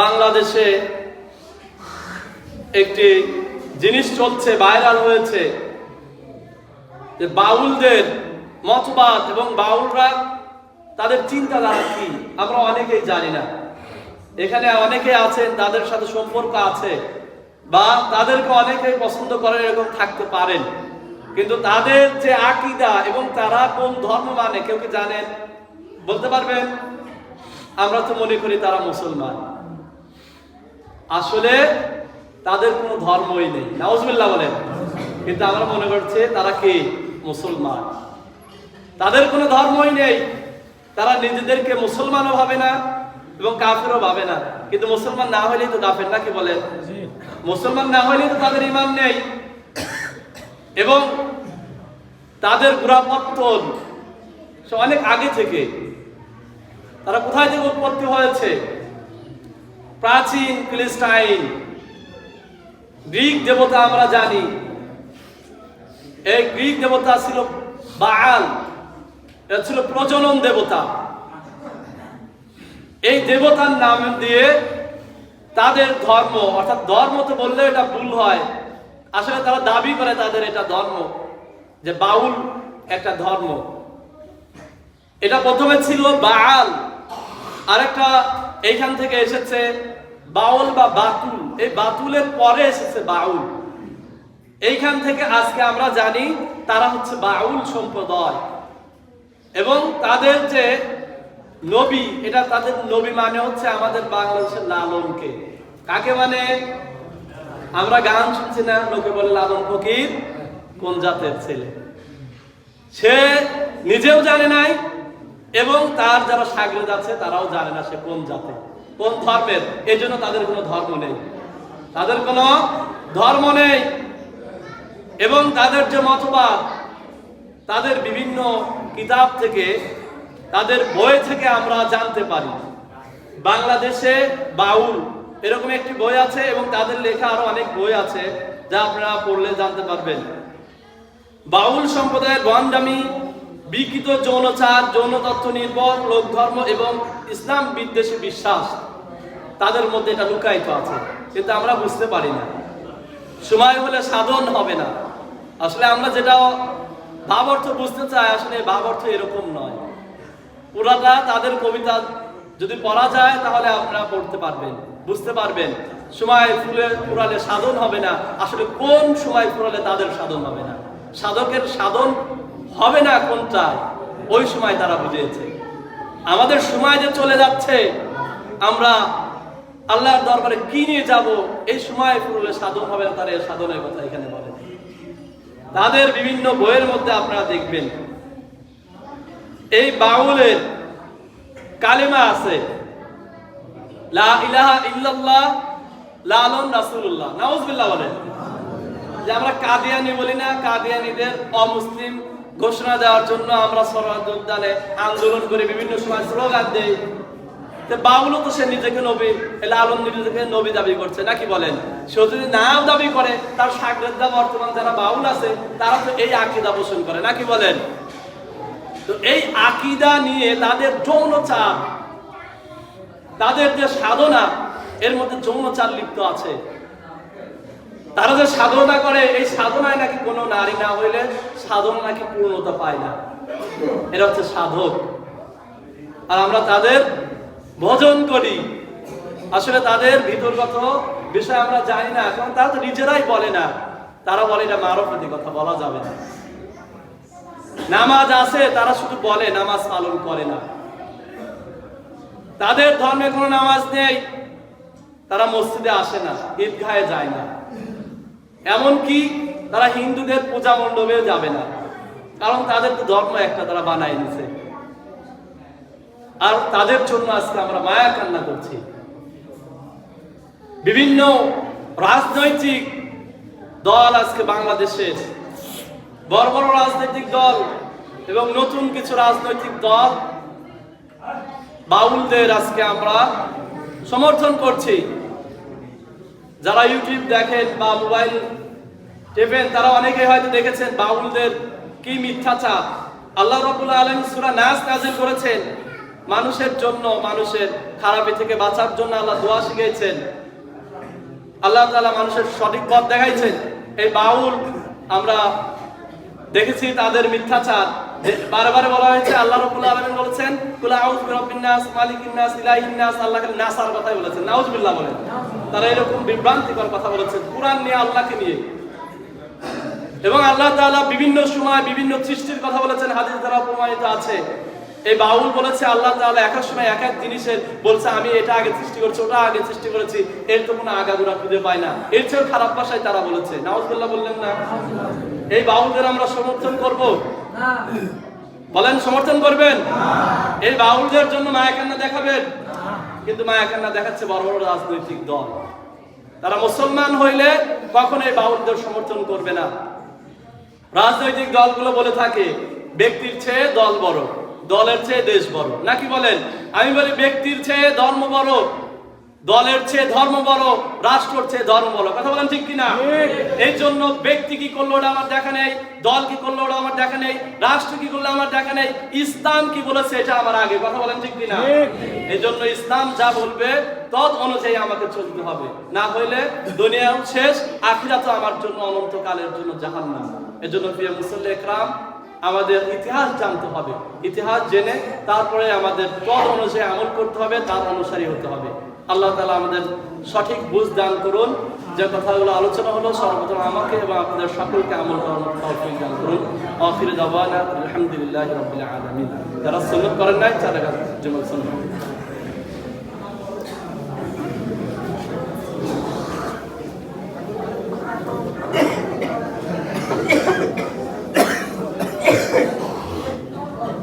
বাংলাদেশে একটি জিনিস চলছে ভাইরাল হয়েছে, যে বাউলদের মতবাদ এবং বাউলরা তাদের চিন্তাধারা কি? আমরা অনেকেই জানি না। এখানে অনেকে আছেন, তাদের সাথে সম্পর্ক আছে বা তাদেরকে অনেকেই পছন্দ করেন, এরকম থাকতে পারেন। কিন্তু তাদের যে আকিদা এবং তারা কোন ধর্ম মানে কেউ কি জানেন? বলতে পারবেন? আমরা তো মনে করি তারা মুসলমান। আসলে তাদের কোনো ধর্মই নেই। নাউজুবিল্লাহ বলেন। কিন্তু আমরা মনে করছে তারা কি? মুসলমান। তাদের কোনো ধর্মই নেই। তারা নিজেদেরকে মুসলমানও ভাবে না এবং কাফেরও ভাবে না। কিন্তু মুসলমান না হলেই তো কাফের নাকি বলেন? মুসলমান না হলেই তো তাদের ইমান নেই। এবং তাদের গুড়াপত্তন সে অনেক আগে থেকে। তারা কোথায় থেকে উৎপত্তি হয়েছে? প্রাচীন ফিলিস্টাইন গ্রিক দেবতা আমরা জানি। এই গ্রিক দেবতা ছিল বাল এটা ছিল প্রজনন দেবতা। এই দেবতার নাম দিয়ে তাদের ধর্ম, অর্থাৎ ধর্ম তো বললে এটা ভুল হয়। আসলে তারা দাবি করে তাদের এটা ধর্ম, যে বাউল একটা ধর্ম। এটা প্রথমে ছিল বাল আরেকটা এইখান থেকে এসেছে বাউল বা বাতুল, এই বাতুলের পরে এসেছে বাউল। এইখান থেকে আজকে আমরা জানি তারা হচ্ছে বাউল সম্প্রদায়। এবং তাদের যে নবী, এটা তাদের নবী মানে হচ্ছে আমাদের বাংলাদেশের লালনকে। কাকে মানে? আমরা গান শুনছি না, লোকে বলে লালন ফকির, কোন জাতের ছেলে? সে নিজেও জানে নাই, এবং তার যারা সাগরেদ আছে, তারাও জানে না সে কোন জাতের কোন ধর্মের? এই জন্য তাদের কোনো ধর্ম নেই। তাদের কোনো ধর্ম নেই। এবং তাদের যে মতবাদ, তাদের বিভিন্ন কিতাব থেকে, তাদের বই থেকে আমরা জানতে পারি। বাংলাদেশে বাউল এরকম একটি বই আছে এবং তাদের লেখা আরও অনেক বই আছে যা আপনারা পড়লে জানতে পারবেন। বাউল সম্প্রদায়ের বন্ডামি বিকৃত যৌনচার যৌন তত্ত্ব নির্ভর লোক ধর্ম এবং ইসলাম বিদ্বেষী বিশ্বাস। তাদের মধ্যে এটা লুকায়িত আছে, কিন্তু আমরা বুঝতে পারি না। সময় হলে সাধন হবে না। আসলে আমরা যেটা ভাব অর্থ বুঝতে চাই, আসলে ভাব অর্থ এরকম নয়। পুরাটা তাদের কবিতা যদি পড়া যায়, তাহলে আপনারা পড়তে পারবেন, বুঝতে পারবেন। সময় ফুলে ফুরালে সাধন হবে না। আসলে কোন সময় ফুরালে তাদের সাধন হবে না? সাধকের সাধন হবে না কোনটায়? ওই সময় তারা বুঝিয়েছে। আমাদের সময় যে চলে যাচ্ছে, আমরা আল্লাহর দরবারে কি নিয়ে যাব? এই সময় ফুরলে সাধন হবে না, তার সাধনের কথা এখানে বলে। তাদের বিভিন্ন বইয়ের মধ্যে আপনারা দেখবেন। এই বাউলের কালিমা আছে, লা ইলাহা ইল্লাল্লাহ, লালন যে আমরা কাদিয়ানি বলি না, কাদিয়ানিদের অমুসলিম ঘোষণা দেওয়ার জন্য আমরা সরওয়ার উদ্যানে আন্দোলন করে বিভিন্ন সময় স্লোগান দেই। বাউলও তো সে নিজেকে নবী এ লালন নিজেকে নবী দাবি করছে, নাকি বলেন? সে যদি নাও দাবি করে, তার সাগরেদা বর্তমান যারা বাউল আছে, তারা তো এই আকিদা পোষণ করে, নাকি বলেন? তো এই আকিদা নিয়ে তাদের যৌনচার তাদের যে সাধনা, এর মধ্যে যৌনচার লিপ্ত আছে। তারা যে সাধনা করে, এই সাধনায় নাকি কোনো নারী না হইলে সাধনা নাকি পূর্ণতা পায় না। এরা হচ্ছে সাধক। আর আমরা তাদের ভজন করি। আসলে তাদের ভিতরগত বিষয় আমরা জানি না কারণ তারা তো নিজেরাই বলে না। তারা বলে এটা মারফতি কথা, বলা যাবে না। নামাজ আছে, তারা শুধু বলে, নামাজ পালন করে না। তাদের ধর্মে কোনো নামাজ নেই, তারা মসজিদে আসে না, ঈদগাহে যায় না। এমনকি তারা হিন্দুদের পূজা মণ্ডপে যাবে না, কারণ তাদের তো ধর্ম একটা, তারা বানাই দিছে আর তাদের জন্য আজকে আমরা মায়া কান্না করছি। বিভিন্ন রাজনৈতিক দল আজকে বাংলাদেশে বড় বড় রাজনৈতিক দল এবং নতুন কিছু রাজনৈতিক দল বাউলদের আজকে আমরা সমর্থন করছি। যারা ইউটিউব দেখেন বা মোবাইল টেপেন, তারা অনেকে হয়তো দেখেছেন বাউলদের কি মিথ্যাচার। আল্লাহ রাব্বুল আলামিন সূরা নাস নাযিল করেছেন। মানুষের জন্য, মানুষের খারাপি থেকে বাঁচার জন্য আল্লাহ দোয়া শিখিয়েছেন। আল্লাহ তাআলা মানুষের সঠিক পথ দেখাইছেন। এই বাউল আমরা দেখেছি তাদের মিথ্যাচার। বারবার বলা হয়েছে, আল্লাহ রাব্বুল আলামিন বলেছেন, কুল আউযু বিরাব্বিন নাস, মালিকিন নাস ইলাহিন নাস। আল্লাহ খালি নাসার কথাই বলেছেন। নাউজুবিল্লাহ বলেন। তারা এরকম বিভ্রান্তিকর কথা বলেছেন, কুরআন নিয়ে আল্লাহকে নিয়ে। এবং আল্লাহ তাআলা বিভিন্ন সময় বিভিন্ন সৃষ্টির কথা বলেছেন, হাদিস দ্বারা প্রমাণিত আছে। এই বাউল বলেছে, আল্লাহ তাআলা এক এক সময় এক এক জিনিসের বলছে, আমি এটা আগে সৃষ্টি করছি, ওটা আগে সৃষ্টি করেছি, এর তো কোনো আগাগোড়া খুঁজে পায় না। এর চেয়েও খারাপ ভাষায় তারা বলেছে। নাউজুবিল্লাহ বললেন না। এই বাউলদের আমরা সমর্থন করব। বলেন, সমর্থন করবেন? এই বাউলদের জন্য মায়াকান্না দেখাবেন? কিন্তু মায়াকান্না দেখাচ্ছে বড় বড় রাজনৈতিক দল। তারা মুসলমান হইলে কখনো এই বাউলদের সমর্থন করবে না। রাজনৈতিক দলগুলো বলে থাকে, ব্যক্তির চেয়ে দল বড়। দলের চেয়ে দেশ বড়। নাকি বলেন? আমি বলি ব্যক্তির চেয়ে ধর্ম বড় দলের চেয়ে ধর্ম বড় রাষ্ট্রের চেয়ে ধর্ম বড়। কথা বলেন ঠিক কিনা? এই জন্য ব্যক্তি কি করল ওটা আমার দেখা নেই দল কি করল ওটা আমার দেখা নেই রাষ্ট্র কি করল আমার দেখা নেই ইসলাম কি বলেছে এটা আমার আগে। কথা বলেন ঠিক কিনা? এই জন্য ইসলাম যা বলবে তদ অনুযায়ী আমাকে চলতে হবে। না হইলে দুনিয়াও শেষ আখিরা তো আমার জন্য অনন্তকালের জন্য জাহান্নাম। এজন্য প্রিয় মুসল্লি একরাম আমাদের ইতিহাস জানতে হবে। ইতিহাস জেনে তারপরে আমাদের পদ অনুযায়ী আমল করতে হবে, তার অনুসারী হতে হবে। আল্লাহ তালা আমাদের সঠিক বুঝ দান করুন। যে কথাগুলো আলোচনা হলো, সর্বপ্রথম আমাকে এবং আপনাদের সকলকে আমল করার দান করুন। আলহামদুলিল্লাহ আলামিন। যারা সুন্দর করেন নাই, তারা সুন্নাত।